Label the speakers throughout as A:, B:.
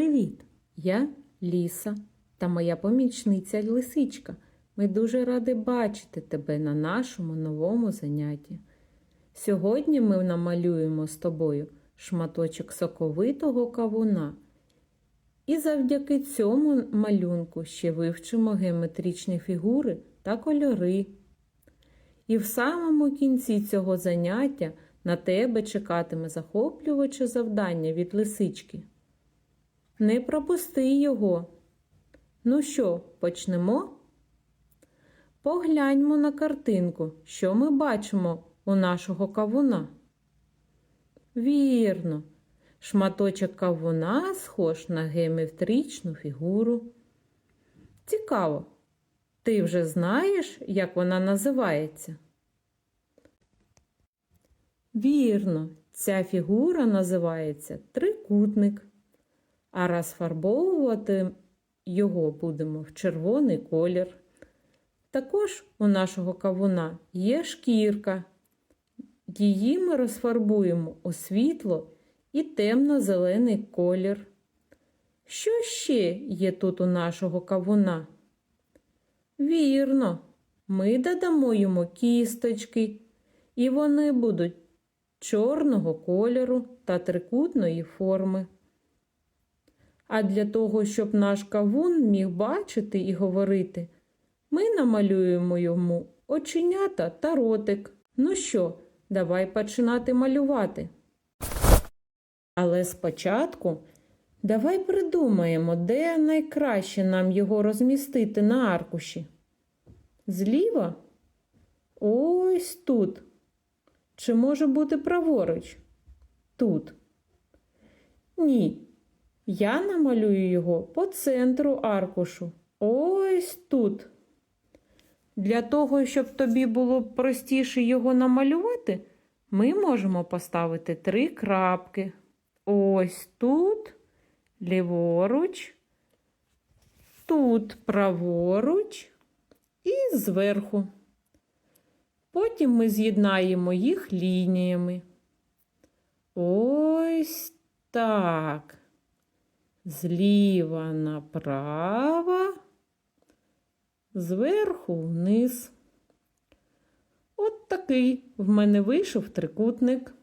A: Привіт! Я Ліса та моя помічниця Лисичка. Ми дуже раді бачити тебе на нашому новому занятті. Сьогодні ми намалюємо з тобою шматочок соковитого кавуна. І завдяки цьому малюнку ще вивчимо геометричні фігури та кольори. І в самому кінці цього заняття на тебе чекатиме захоплюваче завдання від лисички. Не пропусти його. Ну що, почнемо? Погляньмо на картинку, що ми бачимо у нашого кавуна. Вірно, шматочок кавуна схож на геометричну фігуру. Цікаво, ти вже знаєш, як вона називається? Вірно, ця фігура називається трикутник а розфарбовувати його будемо в червоний колір. Також у нашого кавуна є шкірка. Її ми розфарбуємо у світло і темно-зелений колір. Що ще є тут у нашого кавуна? Вірно, ми додамо йому кісточки, і вони будуть чорного кольору та трикутної форми. А для того, щоб наш кавун міг бачити і говорити, ми намалюємо йому оченята та ротик. Ну що, давай починати малювати. Але спочатку давай придумаємо, де найкраще нам його розмістити на аркуші. Зліва? Ось тут. Чи може бути праворуч? Тут. Ні. Я намалюю його по центру аркушу. Ось тут. Для того, щоб тобі було простіше його намалювати, ми можемо поставити три крапки. Ось тут, ліворуч, тут праворуч і зверху. Потім ми з'єднаємо їх лініями. Ось так зліва направо, зверху вниз. От такий в мене вийшов трикутник.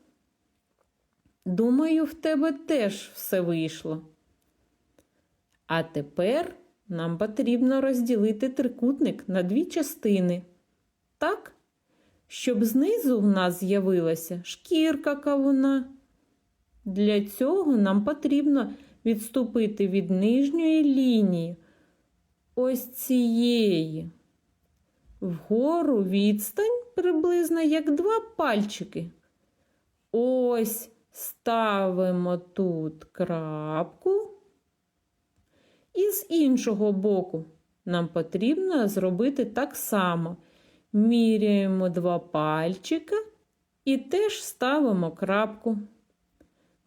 A: Думаю, в тебе теж все вийшло. А тепер нам потрібно розділити трикутник на дві частини. Так, щоб знизу в нас з'явилася шкірка кавуна. Для цього нам потрібно відступити від нижньої лінії ось цієї. Вгору відстань приблизно як два пальчики. Ось ставимо тут крапку. І з іншого боку нам потрібно зробити так само. Міряємо два пальчика і теж ставимо крапку.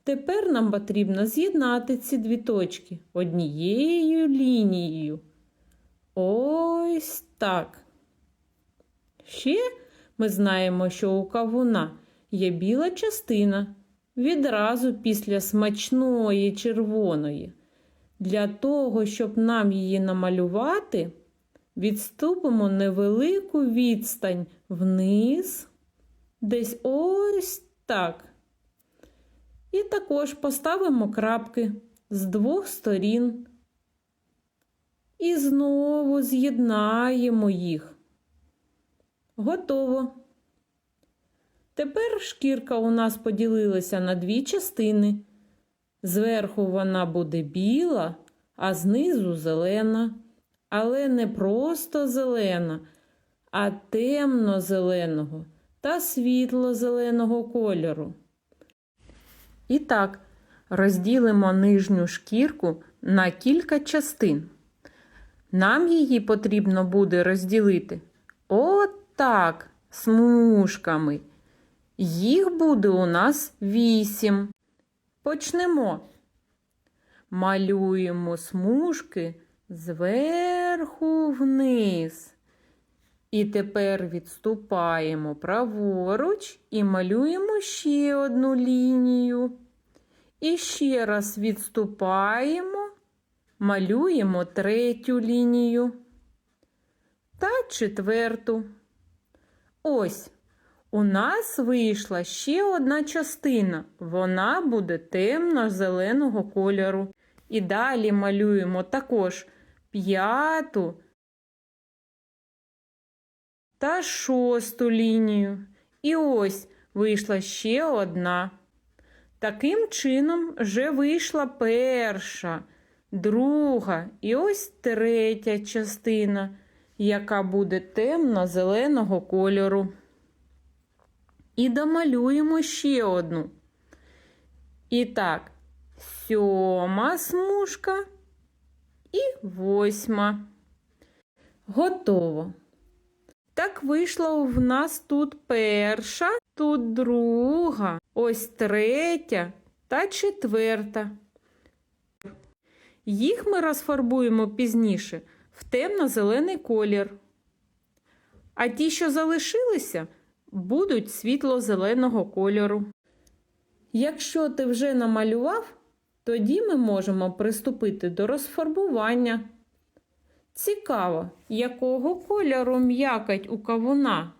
A: Тепер нам потрібно з'єднати ці дві точки однією лінією. Ось так. Ще ми знаємо, що у кавуна є біла частина відразу після смачної червоної. Для того, щоб нам її намалювати, відступимо невелику відстань вниз, десь ось так. І також поставимо крапки з двох сторін. І знову з'єднаємо їх. Готово. Тепер шкірка у нас поділилася на дві частини. Зверху вона буде біла, а знизу зелена. Але не просто зелена, а темно-зеленого та світло-зеленого кольору. І так, розділимо нижню шкірку на кілька частин. Нам її потрібно буде розділити отак, смужками. Їх буде у нас вісім. Почнемо. Малюємо смужки зверху вниз. І тепер відступаємо праворуч і малюємо ще одну лінію. І ще раз відступаємо малюємо третю лінію та четверту. Ось у нас вийшла ще одна частина. Вона буде темно-зеленого кольору. І далі малюємо також п'яту та шосту лінію. І ось вийшла ще одна. Таким чином вже вийшла перша, друга і ось третя частина, яка буде темно-зеленого кольору. І домалюємо ще одну. І так, сьома смужка і восьма. Готово. Так вийшло в нас тут перша, тут друга, ось третя та четверта. Їх ми розфарбуємо пізніше в темно-зелений колір. А ті, що залишилися, будуть світло-зеленого кольору. Якщо ти вже намалював, тоді ми можемо приступити до розфарбування. Цікаво, якого кольору м'якоть у кавуна?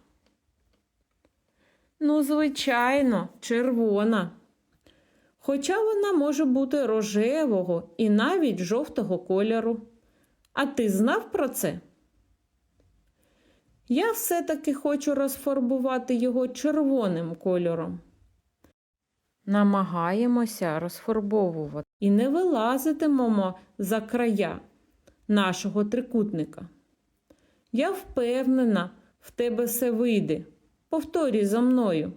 A: Ну, звичайно, червона. Хоча вона може бути рожевого і навіть жовтого кольору. А ти знав про це? Я все-таки хочу розфарбувати його червоним кольором. Намагаємося розфарбовувати і не вилазитимемо за края нашого трикутника. Я впевнена, в тебе все вийде. Повторюй за мною.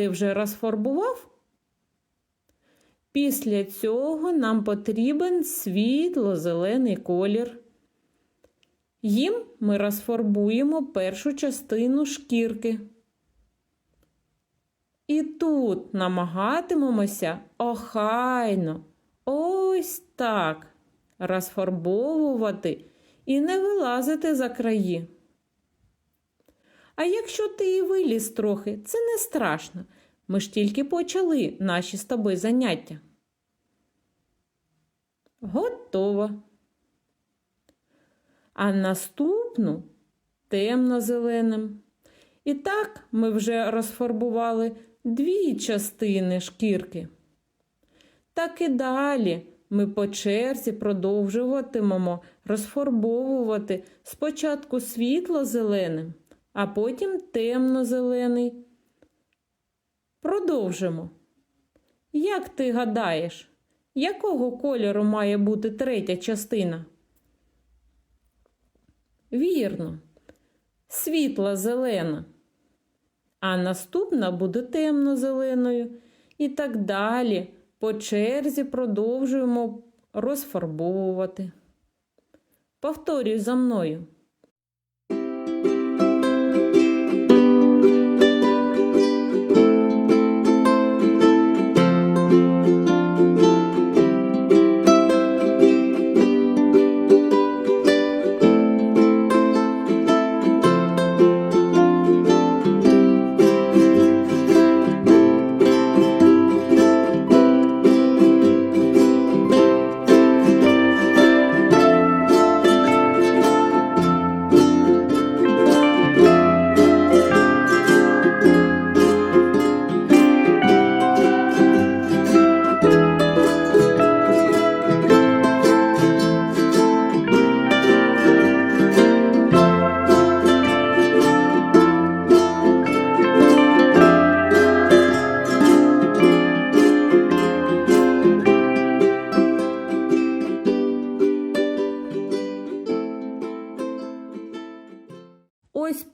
A: Ти вже розфарбував? Після цього нам потрібен світло-зелений колір. Їм ми розфарбуємо першу частину шкірки. І тут намагатимемося охайно, ось так розфарбовувати і не вилазити за краї. А якщо ти і виліз трохи, це не страшно. Ми ж тільки почали наші з тобою заняття. Готово. А наступну темно-зеленим. І так ми вже розфарбували дві частини шкірки. Так і далі ми по черзі продовжуватимемо розфарбовувати спочатку світло-зеленим, а потім темно-зелений. Продовжимо. Як ти гадаєш, якого кольору має бути третя частина? Вірно, світла зелена. А наступна буде темно-зеленою. І так далі по черзі продовжуємо розфарбовувати. Повторюй за мною.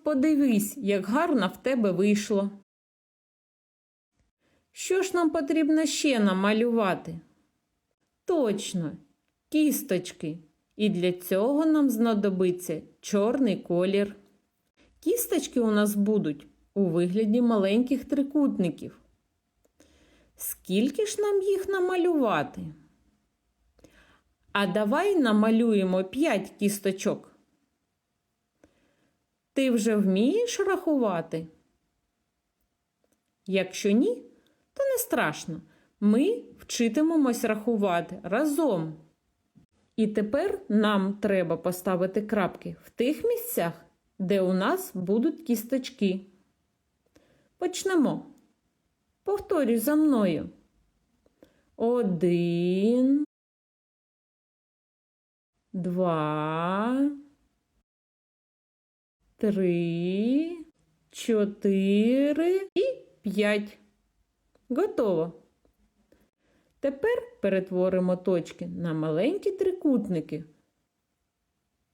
A: Подивись, як гарно в тебе вийшло. Що ж нам потрібно ще намалювати? Точно, кісточки І для цього нам знадобиться чорний колір. Кісточки у нас будуть у вигляді маленьких трикутників. Скільки ж нам їх намалювати? А давай намалюємо 5 кісточок. Ти вже вмієш рахувати? Якщо ні, то не страшно. Ми вчитимемось рахувати разом. І тепер нам треба поставити крапки в тих місцях, де у нас будуть кісточки. Почнемо. Повторюй за мною. Один. Два. Три. Чотири і п'ять. Готово. Тепер перетворимо точки на маленькі трикутники.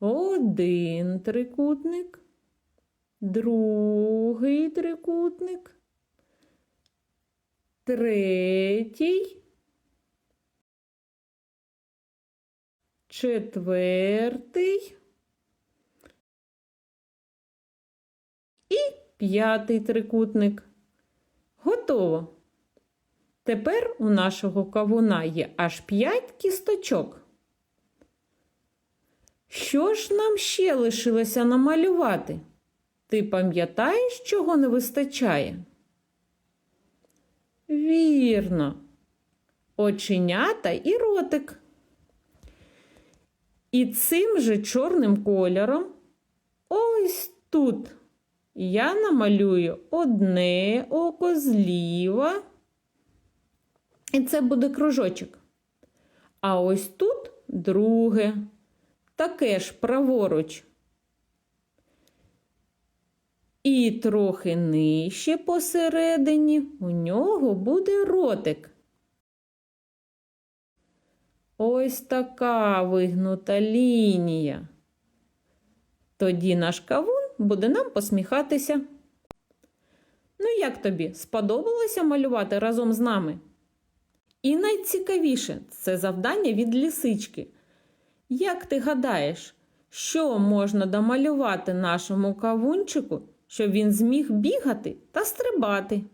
A: Один трикутник, другий трикутник, третій, четвертий і п'ятий трикутник. Готово. Тепер у нашого кавуна є аж 5 кісточок. Що ж нам ще лишилося намалювати? Ти пам'ятаєш, чого не вистачає? Вірно, оченята і ротик. І цим же чорним кольором ось тут я намалюю одне око зліва. І це буде кружочок. А ось тут друге, таке ж праворуч. І трохи нижче посередині у нього буде ротик. Ось така вигнута лінія. Тоді наш кавун буде нам посміхатися. Ну, як тобі сподобалося малювати разом з нами? І найцікавіше це завдання від лісички. Як ти гадаєш, що можна домалювати нашому кавунчику, щоб він зміг бігати та стрибати?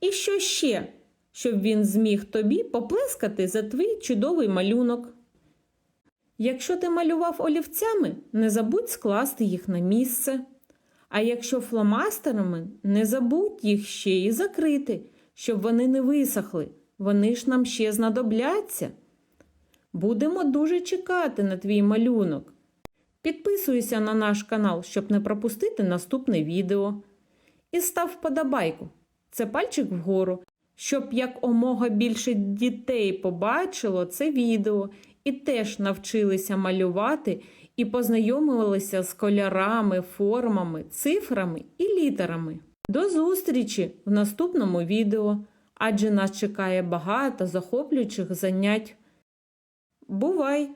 A: І що ще, щоб він зміг тобі поплескати за твій чудовий малюнок? Якщо ти малював олівцями, не забудь скласти їх на місце. А якщо фломастерами, не забудь їх ще і закрити, щоб вони не висохли. Вони ж нам ще знадобляться. Будемо дуже чекати на твій малюнок. Підписуйся на наш канал, щоб не пропустити наступне відео. І став вподобайку. Це пальчик вгору, щоб як омога більше дітей побачило це відео і теж навчилися малювати і познайомилися з кольорами, формами, цифрами і літерами. До зустрічі в наступному відео, адже нас чекає багато захоплюючих занять. Бувай!